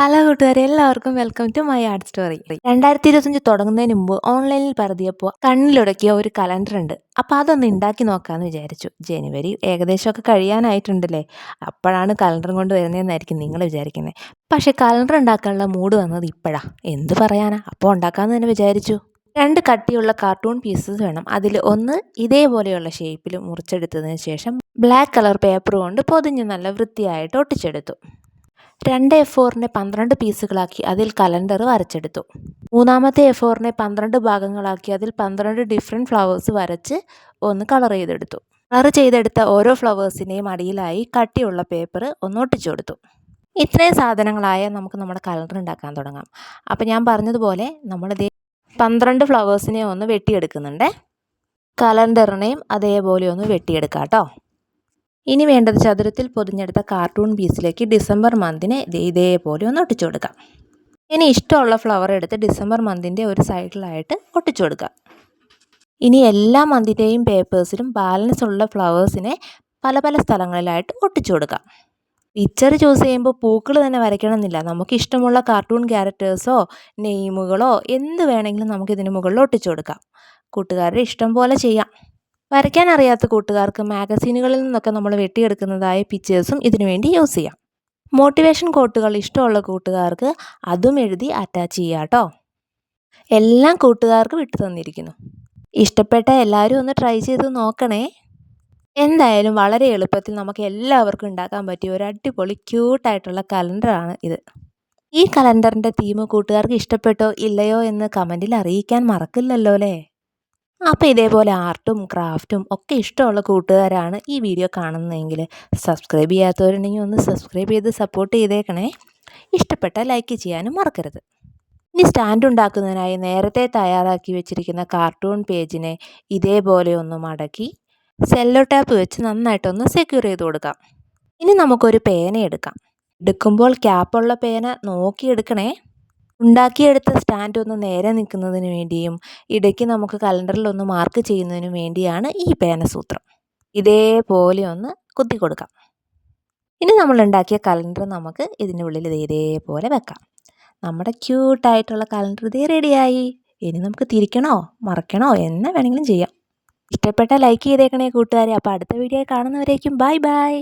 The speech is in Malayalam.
ഹലോ കൂട്ടുകാരെ എല്ലാവർക്കും welcome to my art story രണ്ടായിരത്തി ഇരുപത്തഞ്ച് തുടങ്ങുന്നതിന് മുമ്പ് ഓൺലൈനിൽ പരതിയപ്പോൾ കണ്ണിലുടക്കിയ ഒരു കലണ്ടർ ഉണ്ട്. അപ്പോൾ അതൊന്ന് ഉണ്ടാക്കി നോക്കാമെന്ന് വിചാരിച്ചു. ജനുവരി ഏകദേശമൊക്കെ കഴിയാനായിട്ടുണ്ടല്ലേ? അപ്പോഴാണ് കലണ്ടർ കൊണ്ട് വരുന്നതെന്നായിരിക്കും നിങ്ങൾ വിചാരിക്കുന്നത് പക്ഷേ കലണ്ടർ ഉണ്ടാക്കാനുള്ള മൂഡ് വന്നത് ഇപ്പോഴാണ് എന്ത് പറയാനാ? അപ്പോൾ ഉണ്ടാക്കാമെന്ന് തന്നെ വിചാരിച്ചു. രണ്ട് കട്ടിയുള്ള കാർട്ടൂൺ പീസസ് വേണം. അതിൽ ഒന്ന് ഇതേപോലെയുള്ള ഷേപ്പിൽ മുറിച്ചെടുത്തതിന് ശേഷം ബ്ലാക്ക് കളർ പേപ്പർ കൊണ്ട് പൊതിഞ്ഞ് നല്ല വൃത്തിയായിട്ട് ഒട്ടിച്ചെടുത്തു. രണ്ട് എ ഫോറിനെ പന്ത്രണ്ട് പീസുകളാക്കി അതിൽ കലണ്ടർ വരച്ചെടുത്തു. മൂന്നാമത്തെ എ ഫോറിനെ പന്ത്രണ്ട് ഭാഗങ്ങളാക്കി അതിൽ പന്ത്രണ്ട് ഡിഫറെന്റ് ഫ്ലവേഴ്സ് വരച്ച് ഒന്ന് കളർ ചെയ്തെടുത്തു. കളർ ചെയ്തെടുത്ത ഓരോ ഫ്ലവേഴ്സിനെയും അടിയിലായി കട്ടിയുള്ള പേപ്പർ ഒന്ന് ഒട്ടിച്ചു കൊടുത്തു. ഇത്രയും സാധനങ്ങളായ നമുക്ക് നമ്മുടെ കലണ്ടർ ഉണ്ടാക്കാൻ തുടങ്ങാം. അപ്പോൾ ഞാൻ പറഞ്ഞതുപോലെ നമ്മൾ നമ്മളിതേ പന്ത്രണ്ട് ഫ്ലവേഴ്സിനെ ഒന്ന് വെട്ടിയെടുക്കുന്നുണ്ട്. കലണ്ടറിനെയും അതേപോലെ ഒന്ന് വെട്ടിയെടുക്കാം കേട്ടോ ഇനി വേണ്ടത് ചതുരത്തിൽ പൊതിഞ്ഞെടുത്ത കാർട്ടൂൺ പീസിലേക്ക് ഡിസംബർ മന്തിനെ ഇതേപോലെ ഒന്ന് ഒട്ടിച്ചു കൊടുക്കാം. ഇനി ഇഷ്ടമുള്ള ഫ്ലവർ എടുത്ത് ഡിസംബർ മന്തിന്റെ ഒരു സൈഡിലായിട്ട് ഒട്ടിച്ചു കൊടുക്കാം ഇനി എല്ലാ മന്തിന്റെയും പേപ്പേഴ്സിലും ബാലൻസ് ഉള്ള ഫ്ലവേഴ്സിനെ പല പല സ്ഥലങ്ങളിലായിട്ട് ഒട്ടിച്ചു കൊടുക്കാം പിക്ചർ ചൂസ് ചെയ്യുമ്പോൾ പൂക്കൾ തന്നെ വരയ്ക്കണമെന്നില്ല. നമുക്ക് ഇഷ്ടമുള്ള കാർട്ടൂൺ ക്യാരക്ടേഴ്സോ നെയിമുകളോ എന്ത് വേണമെങ്കിലും നമുക്ക് ഇതിന് മുകളിൽ ഒട്ടിച്ചു കൊടുക്കാം. കൂട്ടുകാരുടെ ഇഷ്ടം പോലെ ചെയ്യാം. വരയ്ക്കാൻ അറിയാത്ത കൂട്ടുകാർക്ക് മാഗസീനുകളിൽ നിന്നൊക്കെ നമ്മൾ വെട്ടിയെടുക്കുന്നതായ പിക്ചേഴ്സും ഇതിനുവേണ്ടി യൂസ് ചെയ്യാം. മോട്ടിവേഷൻ കോട്ടുകൾ ഇഷ്ടമുള്ള കൂട്ടുകാർക്ക് അതും എഴുതി അറ്റാച്ച് ചെയ്യാം കേട്ടോ എല്ലാം കൂട്ടുകാർക്ക് വിട്ടു തന്നിരിക്കുന്നു. ഇഷ്ടപ്പെട്ട എല്ലാവരും ഒന്ന് ട്രൈ ചെയ്ത് നോക്കണേ. എന്തായാലും വളരെ എളുപ്പത്തിൽ നമുക്ക് എല്ലാവർക്കും ഉണ്ടാക്കാൻ പറ്റിയ ഒരു അടിപൊളി ക്യൂട്ടായിട്ടുള്ള കലണ്ടറാണ് ഇത്. ഈ കലണ്ടറിന്റെ തീം കൂട്ടുകാർക്ക് ഇഷ്ടപ്പെട്ടോ ഇല്ലയോ എന്ന് കമന്റിൽ അറിയിക്കാൻ മറക്കില്ലല്ലോ അല്ലേ? അപ്പോൾ ഇതേപോലെ ആർട്ടും ക്രാഫ്റ്റും ഒക്കെ ഇഷ്ടമുള്ള കൂട്ടുകാരാണ് ഈ വീഡിയോ കാണുന്നതെങ്കിൽ സബ്സ്ക്രൈബ് ചെയ്യാത്തവരുണ്ടെങ്കിൽ ഒന്ന് സബ്സ്ക്രൈബ് ചെയ്ത് സപ്പോർട്ട് ചെയ്തേക്കണേ. ഇഷ്ടപ്പെട്ട ലൈക്ക് ചെയ്യാനും മറക്കരുത്. ഇനി സ്റ്റാൻഡ് ഉണ്ടാക്കുന്നതിനായി നേരത്തെ തയ്യാറാക്കി വെച്ചിരിക്കുന്ന കാർട്ടൂൺ പേജിനെ ഇതേപോലെ ഒന്ന് മടക്കി സെല്ലോ ടാപ്പ് വെച്ച് നന്നായിട്ടൊന്ന് സെക്യൂർ ചെയ്ത് കൊടുക്കാം. ഇനി നമുക്കൊരു പേന എടുക്കാം. എടുക്കുമ്പോൾ ക്യാപ്പുള്ള പേന നോക്കി എടുക്കണേ. ഉണ്ടാക്കിയെടുത്ത സ്റ്റാൻഡ് ഒന്ന് നേരെ നിൽക്കുന്നതിന് വേണ്ടിയും ഇടയ്ക്ക് നമുക്ക് കലണ്ടറിൽ ഒന്ന് മാർക്ക് ചെയ്യുന്നതിന് വേണ്ടിയാണ് ഈ പേനസൂത്രം. ഇതേപോലെ ഒന്ന് കുത്തി കൊടുക്കാം. ഇനി നമ്മൾ ഉണ്ടാക്കിയ കലണ്ടർ നമുക്ക് ഇതിന്റെ ഉള്ളിൽ ഇതേപോലെ വെക്കാം. നമ്മുടെ ക്യൂട്ടായിട്ടുള്ള കലണ്ടർ ഇതേ റെഡിയായി ഇനി നമുക്ക് തിരിക്കണോ? മറക്കണോ? എന്നെ വേണമെങ്കിലും ചെയ്യാം. ഇഷ്ടപ്പെട്ട ലൈക്ക് ചെയ്തേക്കണേ കൂട്ടുകാരെ. അപ്പോൾ അടുത്ത വീഡിയോ കാണുന്നവരേക്കും ബൈ ബൈ